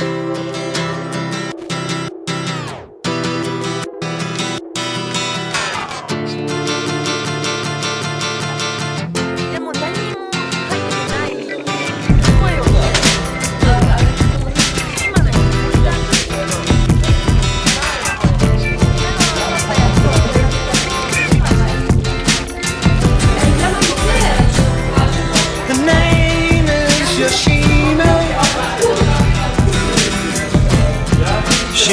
Her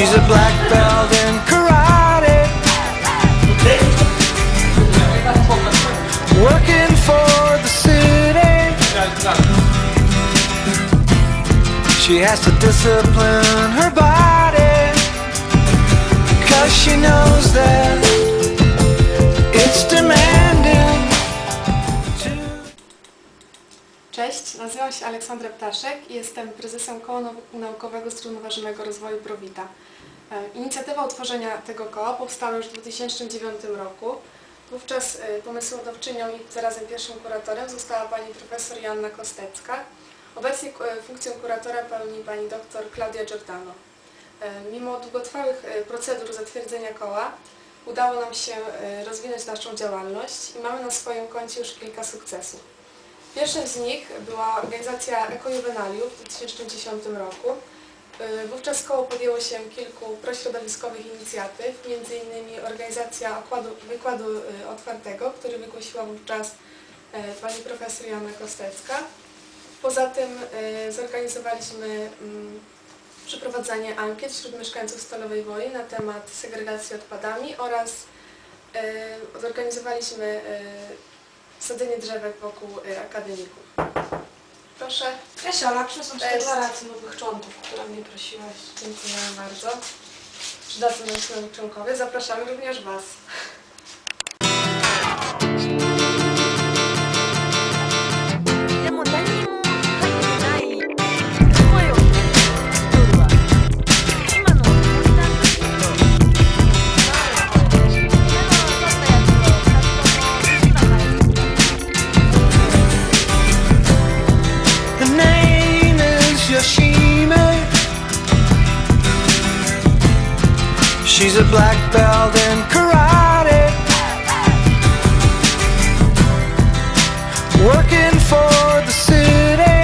She's a black belt in karate. Working for the city. She has to discipline her body. Cause she knows that it's demanding. Cześć, nazywam się Aleksandra Ptaszek i jestem prezesem Koła Nau- Naukowego Zrównoważonego Rozwoju Prowita. E, Inicjatywa utworzenia tego koła powstała już w 2009 roku. Wówczas e, pomysłodawczynią i zarazem pierwszym kuratorem została pani profesor Joanna Kostecka. Obecnie e, funkcję kuratora pełni pani dr Claudia Giordano. Mimo długotrwałych procedur zatwierdzenia koła udało nam się rozwinąć naszą działalność i mamy na swoim koncie już kilka sukcesów. Pierwszym z nich była organizacja Ekojuvenaliów w 2010 roku. Y, Wówczas koło podjęło się kilku prośrodowiskowych inicjatyw, m.in. organizacja okładu, wykładu y, otwartego, który wygłosiła wówczas y, pani profesor Joanna Kostecka. Poza tym zorganizowaliśmy mm, przeprowadzanie ankiet wśród mieszkańców Stalowej Woli na temat segregacji odpadami oraz zorganizowaliśmy sadzenie drzewek wokół akademików. Proszę. Cześć Ola, przyniosłam Ci Cześć. deklarację nowych członków, która mnie prosiłaś. Dziękujemy bardzo. Przydadzą nam się nowi członkowie. Zapraszamy również Was. Belt karate. Working for the city.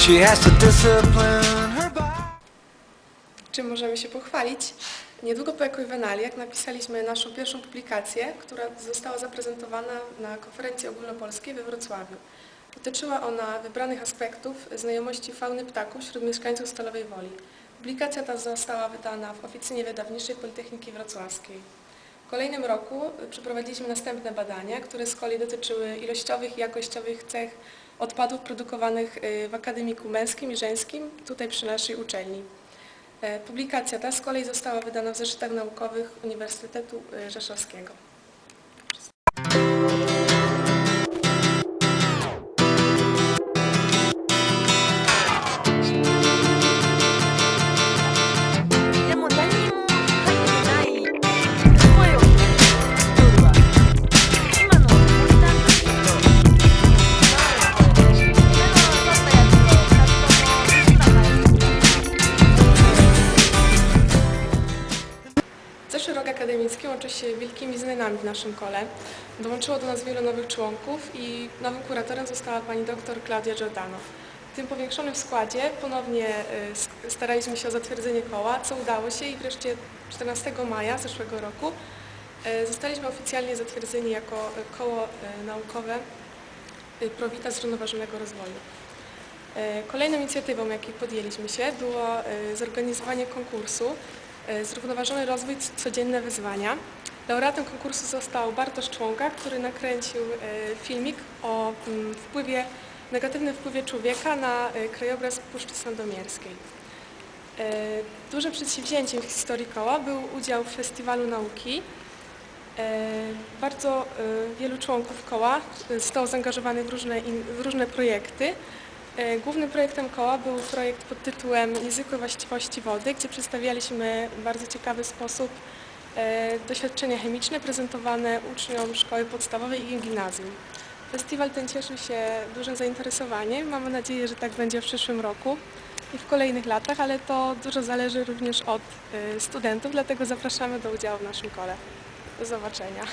She has to discipline her body. Czym możemy się pochwalić? Niedługo po Ekojuvenaliach napisaliśmy naszą pierwszą publikację, która została zaprezentowana na konferencji ogólnopolskiej we Wrocławiu. Dotyczyła ona wybranych aspektów znajomości fauny ptaków wśród mieszkańców Stalowej Woli. Publikacja ta została wydana w oficynie wydawniczej Politechniki Wrocławskiej. W kolejnym roku przeprowadziliśmy następne badania, które z kolei dotyczyły ilościowych i jakościowych cech odpadów produkowanych y, w akademiku męskim i żeńskim, tutaj przy naszej uczelni. E, Publikacja ta z kolei została wydana w zeszytach naukowych Uniwersytetu y, Rzeszowskiego. Zeszły rok akademicki łączy się wielkimi zmianami w naszym kole. Dołączyło do nas wielu nowych członków i nowym kuratorem została pani dr Claudia Giordano. W tym powiększonym składzie ponownie sk- staraliśmy się o zatwierdzenie koła, co udało się i wreszcie 14 maja zeszłego roku y, zostaliśmy oficjalnie zatwierdzeni jako y, koło naukowe Prowita Zrównoważonego Rozwoju. E, Kolejną inicjatywą, jakiej podjęliśmy się, było e, zorganizowanie konkursu e, Zrównoważony rozwój codzienne wyzwania. Laureatem konkursu został Bartosz Członka, który nakręcił e, filmik o mm, wpływie, negatywnym wpływie człowieka na e, krajobraz Puszczy Sandomierskiej. E, Dużym przedsięwzięciem w historii koła był udział w Festiwalu Nauki. E, Bardzo e, wielu członków koła e, zostało zaangażowanych w różne, w różne projekty. E, Głównym projektem koła był projekt pod tytułem Niezwykłe właściwości wody, gdzie przedstawialiśmy w bardzo ciekawy sposób e, doświadczenia chemiczne prezentowane uczniom szkoły podstawowej i gimnazjum. Festiwal ten cieszy się dużym zainteresowaniem. Mamy nadzieję, że tak będzie w przyszłym roku i w kolejnych latach, ale to dużo zależy również od y, studentów, dlatego zapraszamy do udziału w naszym kole. Do zobaczenia.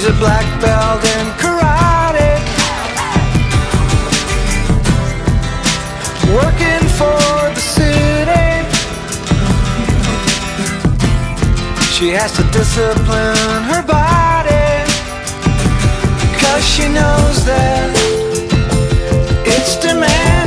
She's a black belt in karate. Working for the city. She has to discipline her body. Cause she knows that it's demanding.